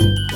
you.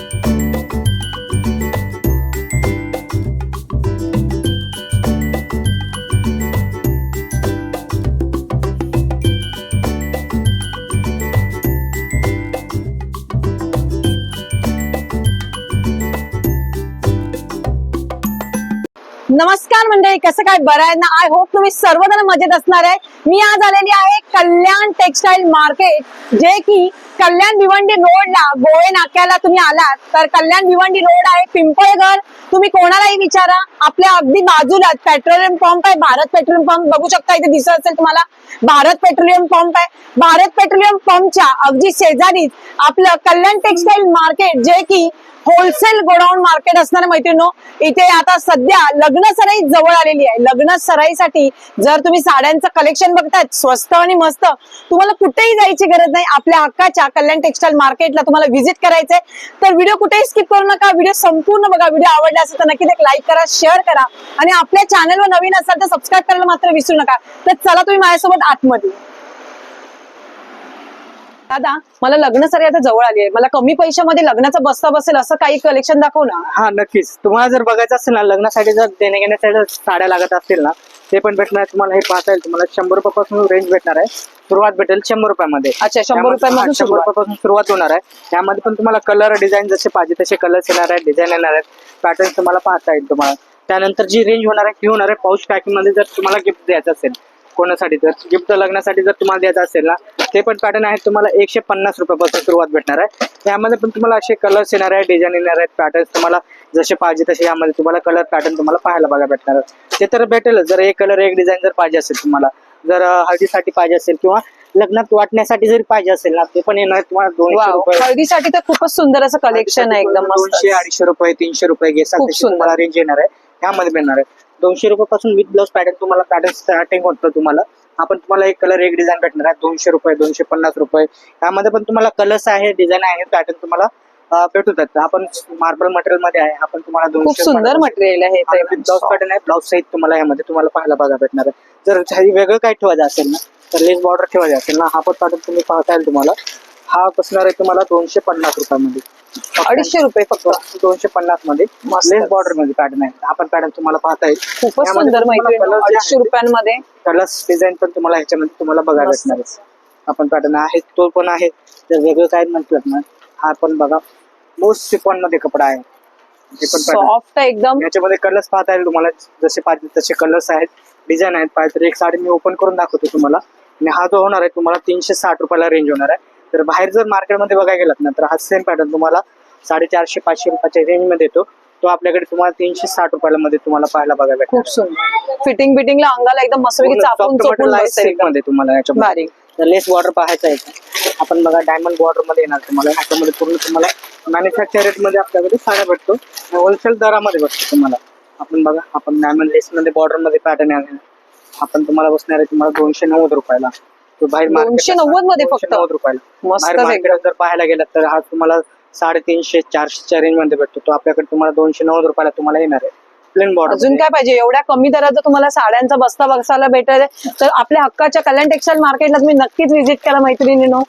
नमस्कार मंडळी कसं काय बरं आहे ना? आय होप तुम्ही सर्वजण मजेत असणार आहे. मी आज आलेली आहे कल्याण टेक्सटाईल मार्केट जे की कल्याण भिवंडी रोडला गोळे नाक्याला तुम्ही आलात. तर कल्याण भिवंडी रोड आहे पिंपळघर. तुम्ही कोणालाही विचारा आपल्या अगदी बाजूला पेट्रोलियम पंप आहे भारत पेट्रोलियम पंप बघू शकता इथे दिसत असेल तुम्हाला भारत पेट्रोलियम पंप आहे. भारत पेट्रोलियम पंपच्या अगदी शेजारीच आपलं कल्याण टेक्सटाईल मार्केट जे की होलसेल गोडाऊन मार्केट असणार मैत्रिणो इथे आता सध्या लग्न सराई जवळ आलेली आहे. लग्न सराईसाठी जर तुम्ही साड्यांचं कलेक्शन बघताय स्वस्त आणि मस्त तुम्हाला कुठेही जायची गरज नाही. आपल्या हक्काच्या कल्याण टेक्सटाईल मार्केटला तुम्हाला व्हिजिट करायचंय. तर व्हिडिओ कुठेही स्किप करू नका. व्हिडिओ संपूर्ण बघा. व्हिडिओ आवडला असेल तर नक्कीच एक लाईक करा शेअर करा. आणि आपल्या चॅनलवर नवीन असाल तर सबस्क्राईब करायला मात्र विसरू नका. तर चला तुम्ही माझ्यासोबत आतमध्ये. दादा मला लग्न सराई आता जवळ आली आहे मला कमी पैशामध्ये लग्नाचा बस्ता बसेल असं काही कलेक्शन दाखव ना. हा नक्कीच. तुम्हाला जर बघायचं असेल ना लग्नासाठी जर देण्या घेण्यासाठी साड्या लागत असतील ना ते पण भेटणार आहे. तुम्हाला हे पाहता येईल. तुम्हाला शंभर रुपयापासून रेंज भेटणार आहे. सुरुवात भेटेल शंभर रुपयामध्ये. अच्छा, 100 त्यामध्ये- रुपयापासून हा, शंभर. रुपयापासून सुरुवात होणार आहे. त्यामध्ये पण तुम्हाला कलर डिझाईन जसे पाहिजे तसे कलर्स येणार आहेत डिझाईन येणार आहेत. पॅटर्न तुम्हाला पाहता येईल तुम्हाला. त्यानंतर जी रेंज होणार आहे ती होणार आहे पाऊच पॅकिंगमध्ये जर तुम्हाला गिफ्ट द्यायचं असेल. कोणासाठी? जर गिफ्ट लग्नासाठी जर तुम्हाला द्यायचं असेल ना ते पण पॅटर्न आहेत. तुम्हाला एकशे पन्नास रुपयापासून सुरुवात भेटणार आहे. त्यामध्ये पण तुम्हाला असे कलर्स येणार आहेत डिझाईन येणार आहेत पॅटर्न तुम्हाला जसे पाहिजे तसे यामध्ये तुम्हाला कलर पॅटर्न तुम्हाला पाहायला बघा भेटणार आहे. ते तर भेटेलच जर एक कलर एक डिझाईन जर पाहिजे असेल तुम्हाला जर हळदीसाठी पाहिजे असेल किंवा लग्नात वाटण्यासाठी जरी पाहिजे असेल ना ते पण येणार तुम्हाला दोनशे रुपये. हळदीसाठी तर खूपच सुंदर असं कलेक्शन आहे एकदम दोनशे अडीचशे रुपये तीनशे रुपये. तुम्हाला रेंज येणार आहे. ह्यामध्ये मिळणार आहे. दोनशे रुपयापासून विथ ब्लाउज पॅटर्न तुम्हाला पॅटर्न स्टार्टिंग होतं तुम्हाला. आपण तुम्हाला एक कलर एक डिझाईन भेटणार आहे. दोनशे रुपये दोनशे पन्नास रुपये. त्यामध्ये पण तुम्हाला कलर्स आहे डिझाईन आहे पॅटर्न तुम्हाला अं, भेटून जातं आपण मार्बल मटेरियलमध्ये आहे. आपण तुम्हाला दोनशे सुंदर मटेरियल आहे ब्लाउज पॅटर्न आहे. ब्लाउज सहित तुम्हाला यामध्ये तुम्हाला पाहायला बघा भेटणार आहे. जर काही वेगळं काय ठेवायचं असेल ना तर लेस बॉर्डर ठेवायचं असेल ना हा पण पॅटर्न तुम्ही पाहता येईल तुम्हाला. हा बसणार आहे तुम्हाला दोनशे पन्नास रुपयामध्ये. अडीचशे रुपये फक्त. दोनशे पन्नासमध्ये. लेस बॉर्डरमध्ये पॅटर्न आहे आपण पॅटर्न तुम्हाला पाहता येईल खूपच सुंदर माहिती अडीचशे रुपयांमध्ये. कलर्स डिझाईन पण तुम्हाला ह्याच्यामध्ये तुम्हाला बघायला. भेटणार. आपण पॅटर्न आहे तो पण आहे. जर वेगळं काय म्हटलं ना हा पण बघा. मोस्ट सिपॉनमध्ये कपडा आहे. सॉफ्ट एकदम. याच्यामध्ये कलर्स पाहता येईल तुम्हाला. जसे पाहिजे तसे कलर्स आहेत. डिझाईन आहेत. पाहिजे तर एक साडी मी ओपन करून दाखवतो तुम्हाला. आणि हा जो होणार आहे तुम्हाला तीनशे साठ रुपयाला रेंज होणार आहे. तर बाहेर जर मार्केटमध्ये बघायला गेलात ना तर हा सेम पॅटर्न तुम्हाला साडेचारशे पाचशे रुपयाच्या रेंजमध्ये येतो. तो आपल्याकडे तुम्हाला तीनशे साठ रुपयाला मध्ये तुम्हाला पाहायला बघायला खूप सुंदर. फिटिंग बिटिंगला अंगाला एकदम मस्तपैकी चापून चोपून बसेल सिल्कमध्ये तुम्हाला. तर लेस बॉर्डर पाहायचा आहे. आपण बघा डायमंड बॉर्डरमध्ये येणार तुम्हाला. ह्याच्यामध्ये पूर्ण तुम्हाला मॅन्युफॅक्चर रेटमध्ये आपल्याकडे साड्या भेटतो. होलसेल दरामध्ये भेटतो तुम्हाला. आपण बघा आपण डायमंड लेस मध्ये बॉर्डरमध्ये पॅटर्न आहे. आपण तुम्हाला बसणार आहे तुम्हाला दोनशे नव्वद रुपयाला. बाहेर ला 290 मध्ये दोनशे फक्त? नव्वद रुपयाला. जर पाहायला गेलात तर हा तुम्हाला साडेतीनशे चारशेच्या रेंजमध्ये भेटतो. तो आपल्याकडे तुम्हाला दोनशे नव्वद रुपयाला तुम्हाला येणार आहे. प्लेन बॉर्डर अजून काय पाहिजे? एवढ्या कमी दरात जर तुम्हाला साड्यांचा बस्ता बसायला भेटेल. तर आपल्या हक्काच्या कल्याण टेक्सटाईल मार्केटला तुम्ही नक्कीच व्हिजिट करा मैत्रिणीनो.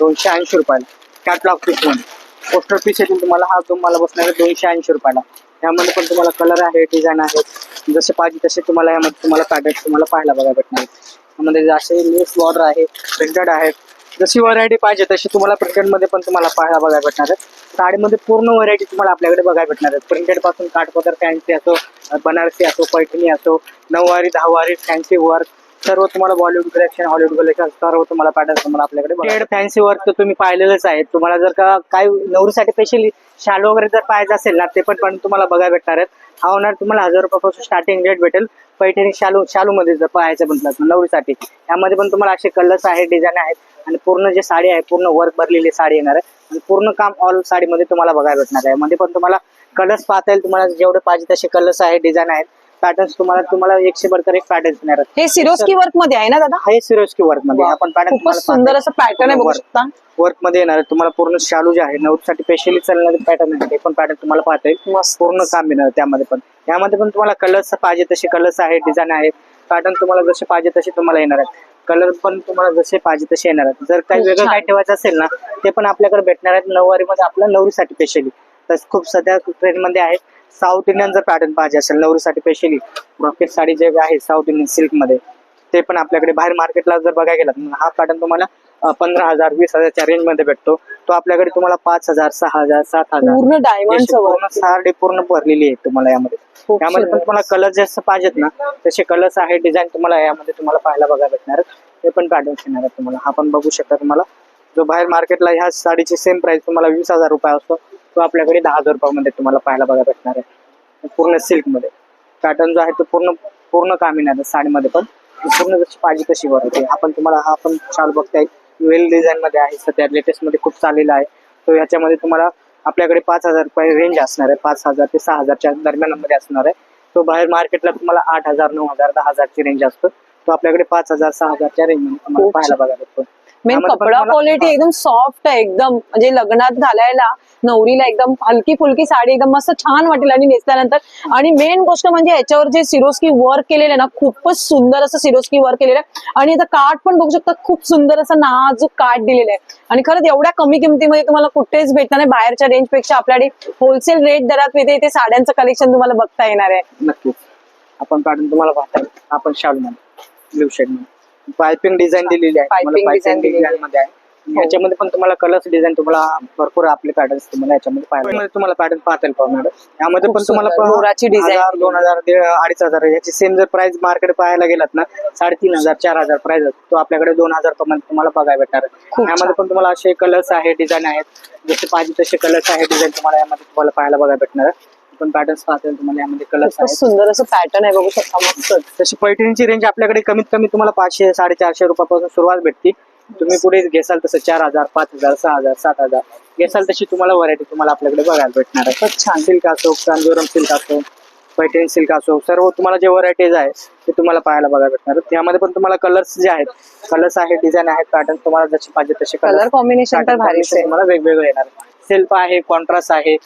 दोनशे ऐंशी रुपयाला. कॅटलॉग पीसमध्ये. पोस्टर पीस येतील तुम्हाला हा तुम्हाला बसणार आहे दोनशे ऐंशी रुपयाला. यामध्ये पण तुम्हाला कलर आहे डिझाईन आहे. जसे पाहिजे तसे तुम्हाला यामध्ये तुम्हाला पॅटर्न तुम्हाला पाहायला बघा भेटणार यामध्ये असे लेस बॉर्डर आहे प्रिंटेड आहेत जशी व्हरायटी पाहिजे तशी तुम्हाला प्रिंटेडमध्ये पण तुम्हाला पाहायला बघायला भेटणार आहे. साडीमध्ये पूर्ण व्हरायटी तुम्हाला आपल्याकडे बघायला भेटणार आहे. प्रिंटेडपासून काठपदर फॅन्सी असो बनारसी असो पैठणी असो नऊवारी दहावारी फॅन्सी वर्क सर्व तुम्हाला बॉलिवूड कलेक्शन हॉलिवूड कलेक्शन सर्व तुम्हाला पॅटर्न तुम्हाला आपल्याकडे फॅन्सी वर्क तर तुम्ही पाहिलेलंच आहे. तुम्हाला जर का काय नवरीसाठी स्पेशली शाल वगैरे जर पाहायचं असेल ना ते पण पण तुम्हाला बघायला भेटणार आहेत. हा होणार तुम्हाला हजार रुपयापासून स्टार्टिंग रेट भेटेल. पैठणी शालू शालू मध्ये जर पाहायचं म्हटलं नवरीसाठी. यामध्ये पण तुम्हाला असे कलर्स आहेत डिझाईन आहेत आणि पूर्ण जे साडी आहे पूर्ण वर्क भरलेली साडी येणार आहे. आणि पूर्ण काम ऑल साडीमध्ये तुम्हाला बघायला भेटणार आहे. मध्ये पण तुम्हाला कलर्स पाहता येईल. तुम्हाला जेवढे पाहिजे तसे कलर्स आहेत डिझाईन आहेत. पॅटर्न्स तुम्हाला तुम्हाला एकशे बरोबर एक पॅटर्न येणार आहेत. हे सिरोस्की वर्कमध्ये आहे ना दादा? हे सिरोस्की वर्कमध्ये. आपण पॅटर्न खूपच सुंदर असं पॅटर्न आहे बघू शकता. वर्कमध्ये येणार आहे तुम्हाला पूर्ण शालू जे आहे नऊसाठी स्पेशली चालणारे पॅटर्न आहे ते पण पॅटर्न तुम्हाला पाहता येईल मस्त. पूर्ण काम येणार आहे त्यामध्ये पण. यामध्ये पण तुम्हाला कलर्स पाहिजे तसे कलर्स आहेत डिझाईन आहेत. पॅटर्न तुम्हाला जसे पाहिजे तसे तुम्हाला येणार आहेत. कलर पण तुम्हाला जसे पाहिजे तसे येणार आहेत. जर काही खूप वेगळं छान. काय ठेवायचं असेल ना ते पण आपल्याकडे भेटणार आहेत नऊवारी मध्ये आपल्या नवरीसाठी स्पेशली तर खूप सध्या ट्रेंडमध्ये आहे साऊथ इंडियन जर पॅटर्न पाहिजे असेल नवरीसाठी स्पेशली रॉकेट साडी जे आहे साऊथ इंडियन सिल्कमध्ये ते पण आपल्याकडे बाहेर मार्केटला जर बघायला गेलात हा पॅटर्न तुम्हाला पंधरा हजार वीस हजारच्या रेंजमध्ये भेटतो. तो आपल्याकडे तुम्हाला पाच हजार सहा हजार सात हजार वर्क साडी पूर्ण भरलेली आहे तुम्हाला यामध्ये. यामध्ये पण. तुम्हाला कलर जास्त पाहिजेत ना तसे कलर्स आहे डिझाईन तुम्हाला यामध्ये तुम्हाला पाहायला बघायला भेटणार. ते पण पॅटर्न येणार आहेत तुम्हाला. हा पण बघू शकता तुम्हाला. जो बाहेर मार्केटला ह्या साडीची सेम प्राइस तुम्हाला वीस हजार रुपये असतो. तो आपल्याकडे दहा हजार रुपयामध्ये तुम्हाला पाहायला बघायला भेटणार आहे. पूर्ण सिल्कमध्ये पॅटर्न जो आहे तो पूर्ण पूर्ण काम येणार आहे साडीमध्ये पण. पूर्ण जशी पाहिजे तशी व्हरायटी आपण तुम्हाला हा पण शाल बघताय. वेल डिझाईन मध्ये आहे सध्या. लेटेस्टमध्ये खूप चाललेला आहे. तो ह्याच्यामध्ये तुम्हाला आपल्याकडे पाच हजार रुपये रेंज असणार आहे. पाच हजार ते सहा हजारच्या दरम्यानमध्ये असणार आहे. तो बाहेर मार्केटला तुम्हाला आठ हजार नऊ हजार दहा हजारची रेंज असतो. तो आपल्याकडे पाच हजार सहा हजारच्या रेंजमध्ये तुम्हाला पाहायला बघायला भेटतो. मेन कपडा क्वालिटी एकदम सॉफ्ट आहे एकदम. म्हणजे लग्नात घालायला नवरीला एकदम हलकी फुलकी साडी एकदम मस्त छान वाटेल आणि नेसल्यानंतर. आणि मेन गोष्ट म्हणजे याच्यावर जे सिरोस्की वर्क केलेलं आहे ना खूपच सुंदर असं सिरोस्की वर्क केलेलं आहे. आणि आता काठ पण बघू शकता खूप सुंदर असं नाजूक काठ दिलेलं आहे. आणि खरंच एवढ्या कमी किमतीमध्ये तुम्हाला कुठेच भेटणार नाही. बाहेरच्या रेंजपेक्षा आपल्याकडे होलसेल रेट दरात इथे इथे साड्यांचं कलेक्शन तुम्हाला बघता येणार आहे. नक्कीच. आपण पॅटर्न तुम्हाला पाहताय आपण शाल मध्ये ब्लू शेड पायपिंग डिझाईन दिलेली आहे. Piping design दिलेली design मध्ये आहे. याच्यामध्ये पण तुम्हाला कलर्स डिझाईन तुम्हाला भरपूर आपले पॅटर्न्स तुम्हाला याच्यामध्ये पाहायला तुम्हाला पॅटर्न पाहता येईल पाहू मॅडम यामध्ये खूप पण तुम्हाला सुंदर. पहा- मोराची design. हजार, दोन हजार दीड अडीच हजार याची सेम जर प्राइस मार्केट पाहायला गेलात ना साडेतीन हजार चार हजार प्राइस तो आपल्याकडे दोन हजार पर्यंत तुम्हाला बघायला भेटणार आहे. खूप यामध्ये छान. पण तुम्हाला असे कलर्स आहे डिझाईन आहेत. जसे पाहिजे तसे कलर्स आहे डिझाईन तुम्हाला यामध्ये तुम्हाला पाहायला बघायला भेटणार आहे. पण पॅटर्न्स पाहता येईल तुम्हाला यामध्ये कलर्स खूपच आहेत. सुंदर असं पॅटर्न आहे बघू शकता मस्त. तशी पैठणीची रेंज आपल्याकडे कमीत कमी तुम्हाला पाचशे साडेचारशे रुपयापासून सुरुवात भेटते. तुम्ही पुढे घेसाल तसं चार हजार पाच हजार सहा हजार सात हजार. घेसाल तशी तुम्हाला व्हरायटी तुम्हाला आपल्याकडे बघायला भेटणार आहे. खूप छान. सिल्क असो कांजोरम सिल्क असो पैठणी सिल्क असो सर्व तुम्हाला जे व्हरायटीज आहे ते तुम्हाला पाहायला बघायला भेटणार. त्यामध्ये पण तुम्हाला कलर्स जे आहेत कलर्स आहेत डिझाईन आहेत पॅटर्न तुम्हाला जसे पाहिजे तसे कलर कॉम्बिनेशन तर तुम्हाला वेगवेगळं येणार. सेल्फ आहे कॉन्ट्रास्ट आहे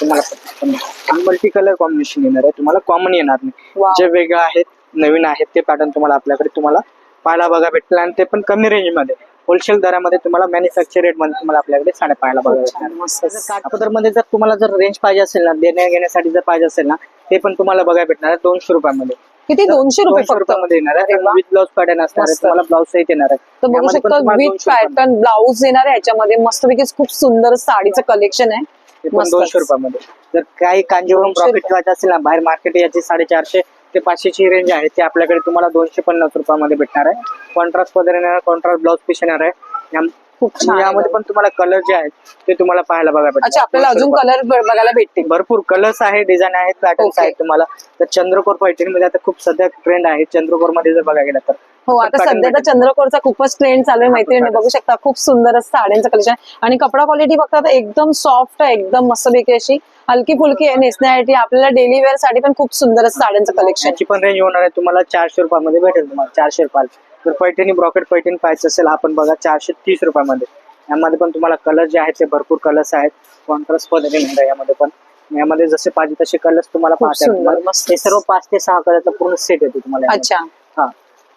तुम्हाला मल्टी कलर कॉम्बिनेशन येणार आहे. तुम्हाला कॉमन येणार. नाही. जे वेगळं आहेत नवीन आहेत ते पॅटर्न तुम्हाला आपल्याकडे तुम्हाला पाहायला बघा भेटतील. आणि ते पण कमी रेंजमध्ये. होलसेल दरामध्ये तुम्हाला मॅन्युफॅक्चर रेटमध्ये तुम्हाला आपल्याकडे साड्या पाहायला बघा खूप भेटणार छान, मस्त. काठपदरमध्ये जर तुम्हाला जर रेंज पाहिजे असेल ना देण्या घेण्यासाठी जर पाहिजे असेल ना ते पण तुम्हाला बघायला भेटणार आहे दोनशे रुपयामध्ये. किती? दोनशे रुपये फक्त? रुपयामध्ये येणार आहे. विथ ब्लाउज पॅटर्न असणार आहे. तुम्हाला ब्लाउज सहित येणार आहे. तर बघू शकता विथ 200 रुपयामध्ये. पॅटर्न ब्लाऊज येणार आहे याच्यामध्ये. मस्तपैकी खूप सुंदर साडीचं कलेक्शन आहे. ते पण मस्तच. दोनशे रुपयामध्ये. जर काही कांजीवरम 200 प्रॉफिट ठेवायचं असेल ना बाहेर मार्केट याची साडेचारशे ते पाचशेची रेंज आहे ते आपल्याकडे तुम्हाला दोनशे पन्नास रुपयामध्ये भेटणार आहे. कॉन्ट्रास्ट पदर येणार कॉन्ट्रास्ट ब्लाउज पीस येणार आहे. याम- खूप छान आहे. यामध्ये पण तुम्हाला कलर जे आहेत ते तुम्हाला पाहायला बघा अच्छा आपल्याला अजून कलर बघायला भेटतील. भरपूर कलर्स आहे डिझाईन आहेत पॅटर्न्स Okay. आहेत तुम्हाला. तर चंद्रकोर पैठणी मध्ये आता खूप सध्या ट्रेंड आहे. चंद्रकोरमध्ये जर बघायला गेलं तर. हो आता सध्या तर. चंद्रकोरचा खूपच ट्रेंड चालू आहे मैत्रिणी बघू शकता खूप सुंदर असं साड्यांचं कलेक्शन आणि कपडा क्वालिटी बघता एकदम सॉफ्ट आहे एकदम मस्तपैकी अशी. हलकी फुलकी आहे नेसण्यासाठी आपल्याला डेली वेअरसाठी पण खूप सुंदर असं साड्यांचं कलेक्शन याची पण रेंज होणार आहे. तुम्हाला चारशे रुपयामध्ये भेटेल तुम्हाला चारशे रुपयाला. जर पैठणी ब्रॉकेट पैठणी पाहिजे असेल आपण बघा चारशे तीस रुपयामध्ये. यामध्ये पण तुम्हाला कलर जे आहेत ते भरपूर कलर्स आहेत. कॉन्ट्रास्ट पद्धतीने आहे यामध्ये पण. यामध्ये जसे पाहिजे तसे कलर्स तुम्हाला पाहता. हे सर्व पाच ते सहा कलरचा पूर्ण सेट येतो तुम्हाला. अच्छा. हा.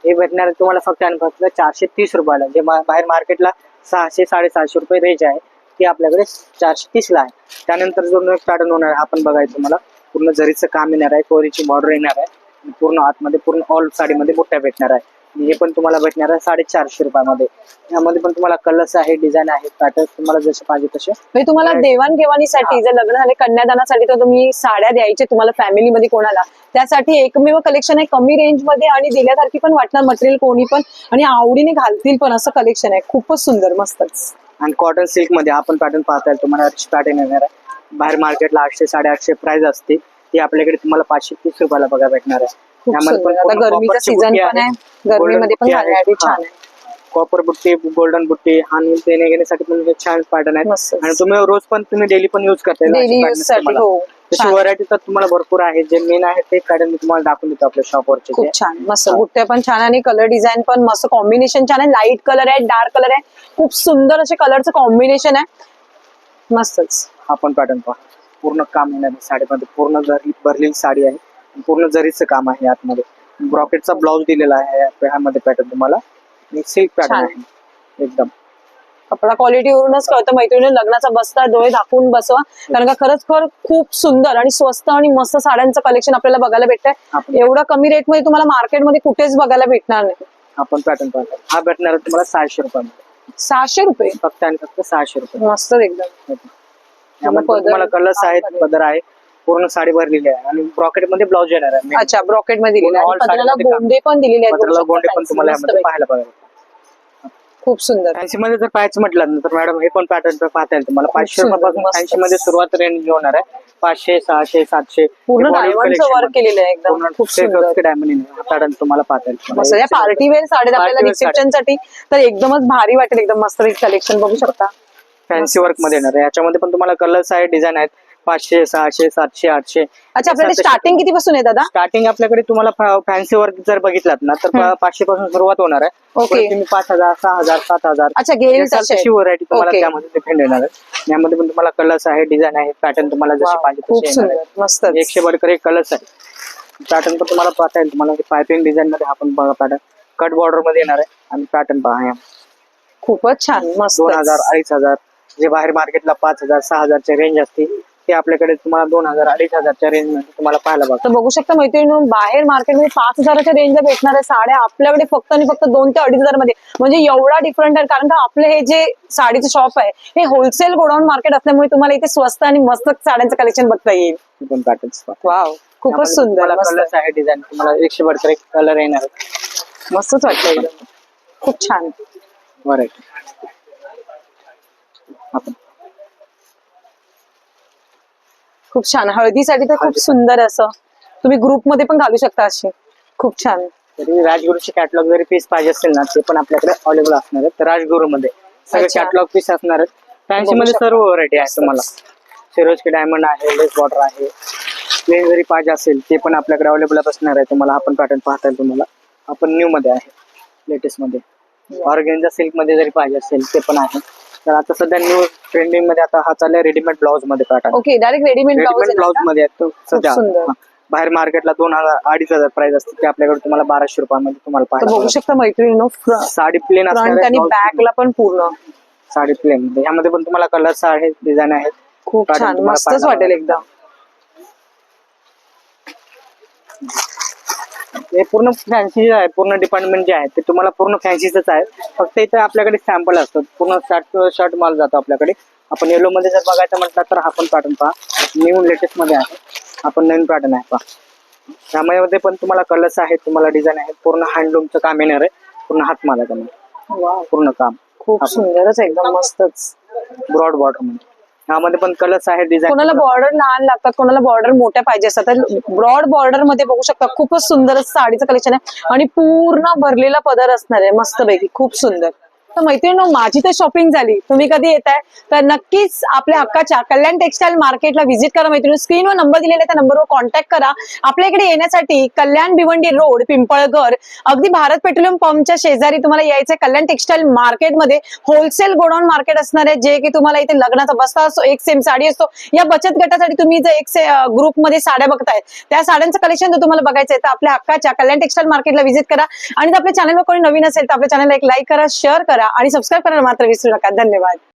हे भेटणार तुम्हाला फक्त आणि फक्त चारशे तीस रुपयाला. जे बाहेर मार्केटला सहाशे साडेसहाशे रुपये रेंज आहे ती आपल्याकडे चारशे तीसला आहे. त्यानंतर जो नेक्स्ट पॅटर्न होणार आहे आपण बघायचं तुम्हाला. पूर्ण जरीचं काम येणार आहे कोरीची बॉर्डर येणार आहे. पूर्ण आतमध्ये पूर्ण ऑल साडीमध्ये बुट्ट्या भेटणार आहे. हे पण तुम्हाला भेटणार आहे साडेचारशे रुपयामध्ये. यामध्ये पण तुम्हाला कलर्स आहे डिझाईन आहे पॅटर्न तुम्हाला जसे पाहिजे तसे. म्हणजे तुम्हाला देवाणघेवाणीसाठी जर लग्न झाले कन्यादानासाठी तर तुम्ही साड्या द्यायचे तुम्हाला फॅमिलीमध्ये कोणाला. त्यासाठी एकमेव कलेक्शन आहे कमी रेंजमध्ये आणि दिल्यासारखी पण वाटणार मटेरियल कोणी पण. आणि आवडीने घालतील पण असं कलेक्शन आहे. खूपच सुंदर मस्तच. आणि कॉटन सिल्कमध्ये आपण पॅटर्न पाहता येईल तुम्हाला पॅटर्न येणार आहे. बाहेर मार्केटला आठशे साडेआठशे प्राइस असते. ती आपल्याकडे तुम्हाला पाचशे तीस रुपयाला बघा भेटणार आहे. खूप यामध्ये सुंदर. आता पूर्ण गरमीचा सीझन पण आहे. गरमीमध्ये पण. घालण्यासाठी. छान आहे. कॉपर बुट्टी गोल्डन बुट्टी आणि देणे घेण्यासाठी पण छान पॅटर्न आहेत. आणि तुम्ही रोज पण तुम्ही डेली पण युज करता हो. तशी. व्हरायटी तर तुम्हाला भरपूर आहे. जे मेन आहे ते पॅटर्न मी तुम्हाला दाखवून देतो आपल्या शॉपवरचे खूप छान. मस्त. बुट्ट्या पण छान आणि कलर डिझाईन पण मस्त. कॉम्बिनेशन छान आहे. लाइट कलर आहे डार्क कलर आहे. खूप सुंदर असे कलरचं कॉम्बिनेशन आहे. मस्तच. हा पण पॅटर्न पहा. पूर्ण काम येणार साडीमध्ये. पूर्ण जरी भरलेली साडी आहे. पूर्ण जरीचं काम आहे आतमध्ये ब्रॉकेटचा ब्लाऊज दिलेला आहे ह्यामध्ये पॅटर्न तुम्हाला. Silk pattern. आहे. एकदम. कपडा क्वालिटीवरूनच कळतं. मैत्रिणी लग्नाचा बसता डोळे दाखवून बसवा. कारण का खरंच खर खूप सुंदर आणि स्वस्त आणि मस्त साड्यांचं कलेक्शन आपल्याला बघायला भेटतंय. एवढं कमी रेटमध्ये तुम्हाला मार्केटमध्ये कुठेच बघायला भेटणार नाही. आपण पॅटर्न पाहतो. हा भेटणार तुम्हाला सहाशे रुपयामध्ये. सहाशे रुपये? फक्त आणि फक्त सहाशे रुपये. मस्त एकदम. तुम्हाला कलर्स आहेत. पदर आहे पूर्ण साडी भरलेली आहे आणि ब्रॉकेटमध्ये ब्लाऊज येणार आहे अच्छा ब्रॉकेटमध्ये दिलेले All आणि पदराला साडीमध्ये काम. गोंडे पण दिलेले आहेत. बघू पदराला शकता गोंडे पण fancy तुम्हाला यामध्ये. पाहायला बघायला खूप सुंदर. फॅन्सी मध्ये जर पाहायचं म्हटलं ना तर मॅडम हे पण पॅटर्न पाहता येईल तुम्हाला. पाचशे सुंदर, रुपयापासून मस्त. फॅन्सी मध्ये सुरुवात रेंज होणार आहे. पाचशे सहाशे सातशे पूर्ण डायमंडचं वर्क केलेलं आहे एकदम. खूप सुंदर. डायमंड पॅटर्न तुम्हाला पाहता येईल. मस्त. या पार्टी वेअर साड्या आपल्याला Party wear रिसेप्शनसाठी तर एकदमच भारी वाटेल. एकदम मस्त कलेक्शन बघू शकता. फॅन्सी वर्कमध्ये येणार आहे. याच्यामध्ये पण तुम्हाला कलर्स आहे डिझाईन आहेत. पाचशे सहाशे सातशे आठशे. अच्छा आपल्याकडे स्टार्टिंग किती पासून आहे दादा? स्टार्टिंग आपल्याकडे तुम्हाला फॅन्सी वर्क जर बघितलात ना तर पाचशे पासून सुरुवात होणार आहे. Okay. पुढे तुम्ही पाच हजार सहा हजार सात हजार. अच्छा घेईल तसे तशी व्हरायटी तुम्हाला Okay. त्यामध्ये डिपेंड येणार आहे. यामध्ये पण तुम्हाला कलर्स आहे डिझाईन आहे पॅटर्न तुम्हाला जसे Wow, पाहिजे खूप तसे येणार सुंदर. आहे. मस्त एकशे बडकर एक कलर्स आहे. पॅटर्न पण तुम्हाला पाहता येईल. तुम्हाला पायपिंग डिझाईन मध्ये आपण बघा पॅटर्न कट बॉर्डरमध्ये येणार आहे. आणि पॅटर्न पहा. खूपच छान. मस्त दोन हजार अडीच हजार. जे बाहेर मार्केटला पाच हजार सहा हजारच्या रेंज असते ते आपल्याकडे तुम्हाला दोन हजार अडीच हजारच्या रेंजमध्ये तुम्हाला पाहायला बघा तर बघू शकता मैत्रिणी बाहेर मार्केटमध्ये पाच हजाराच्या रेंजला भेटणार आहे साड्या. आपल्याकडे फक्त आणि फक्त दोन ते अडीच हजारमध्ये म्हणजे एवढा डिफरंट आहे कारण का आपलं हे जे साडीचं शॉप आहे हे होलसेल गोडाऊन मार्केट असल्यामुळे तुम्हाला इथे स्वस्त आणि मस्त साड्यांचं कलेक्शन बघता येईल. वाव खूपच सुंदर मस्त. आहे डिझाईन तुम्हाला एकशे बडकर एक कलर येणार मस्तच वाटतं एकदम खूप छान. व्हरायटी आपण खूप छान. हळदीसाठी तर खूप सुंदर असं. तुम्ही ग्रुपमध्ये पण घालू शकता अशी खूप छान. तरी राजगुरूचे कॅटलॉग जरी पीस पाहिजे असेल ना ते पण आपल्याकडे अवेलेबल असणार आहेत राजगुरू मध्ये सगळे अच्छा. कॅटलॉग पीस असणार आहेत. फॅन्सी बघू मध्ये शकता. सर्व व्हरायटी आहे तुम्हाला. सिरोजकी डायमंड आहे लेस बॉर्डर आहे. प्लेन जरी पाहिजे असेल ते पण आपल्याकडे अवेलेबल असणार आहे. तुम्हाला आपण पॅटर्न पाहता येईल तुम्हाला. आपण न्यू मध्ये आहे लेटेस्टमध्ये. ऑर्गेन्झा सिल्कमध्ये जरी पाहिजे असेल ते पण आहे. तर आता सध्या न्यू ट्रेंडिंगमध्ये आता हा चाललाय readymade ब्लाउजमध्ये pattern okay direct readymade readymade blouse ब्लाउजमध्ये आहे तो सध्या. सुंदर. हा. बाहेर मार्केटला दोन हजार अडीच हजार प्राइस असते. ते आपल्याकडे तुम्हाला बाराशे रुपयामध्ये तुम्हाला तर बघू. शकता मैत्रिणी साडी प्लेन आणि बॅकला पण पूर्ण. साडी प्लेन यामध्ये पण तुम्हाला कलर्स आहेत डिझाईन आहेत. खूप Pattern छान. तुम्हाला मस्तच पाहायला वाटेल मिळेल. एकदम. हे पूर्ण फॅन्सी आहे पूर्ण डिपार्टमेंट जे आहे ते तुम्हाला पूर्ण फॅन्सीच आहे. फक्त इथे आपल्याकडे सॅम्पल असतात. पूर्ण शर्ट शर्ट माल जातो आपल्याकडे. आपण येलो मध्ये जर बघायचं म्हटलं तर हा पण पॅटर्न पहा. न्यू लेटेस्टमध्ये आहे. आपण नवीन पॅटर्न आहे पहा. त्यामध्ये पण तुम्हाला कलर्स आहेत तुम्हाला डिझाईन आहे पूर्ण हँडलूमचं काम येणार आहे. पूर्ण हातमालाचं वाव, पूर्ण काम. खूप सुंदरच एकदम मस्तच. ब्रॉडमध्ये. यामध्ये पण कलर्स आहेत डिझाईन कोणाला बॉर्डर लहान लागतात कोणाला बॉर्डर मोठ्या पाहिजे असतात. तर ब्रॉड बॉर्डरमध्ये बघू शकता खूपच सुंदर साडीचं कलेक्शन आहे. आणि पूर्ण भरलेला पदर असणार आहे मस्त पैकी खूप सुंदर. तर मैत्रिणी माझी तर शॉपिंग झाली. तुम्ही कधी येत आहे तर नक्कीच आपल्या हक्काच्या कल्याण टेक्सटाईल मार्केटला व्हिजिट करा मैत्रिणी स्क्रीनवर नंबर दिलेला त्या नंबरवर कॉन्टॅक्ट करा. आपल्या इकडे येण्यासाठी कल्याण भिवंडी रोड पिंपळगर अगदी भारत पेट्रोलियम पंपच्या शेजारी तुम्हाला यायचं आहे कल्याण टेक्सटाईल मार्केटमध्ये होलसेल गोडाऊन मार्केट असणार आहे जे की तुम्हाला इथे लग्नाचा बस्ता असतो एक सेम साडी असतो. या बचत गटासाठी तुम्ही जर एक ग्रुपमध्ये साड्या बघताय त्या साड्यांचं कलेक्शन जर तुम्हाला बघायचं आहे तर आपल्या हक्काच्या कल्याण टेक्सटाईल मार्केटला व्हिजिट करा. आणि आपल्या चॅनलवर कोणी नवीन असेल तर आपल्या चॅनलला एक लाईक करा शेअर करा. करा आणि सबस्क्राईब करायला मात्र विसरू नका. धन्यवाद.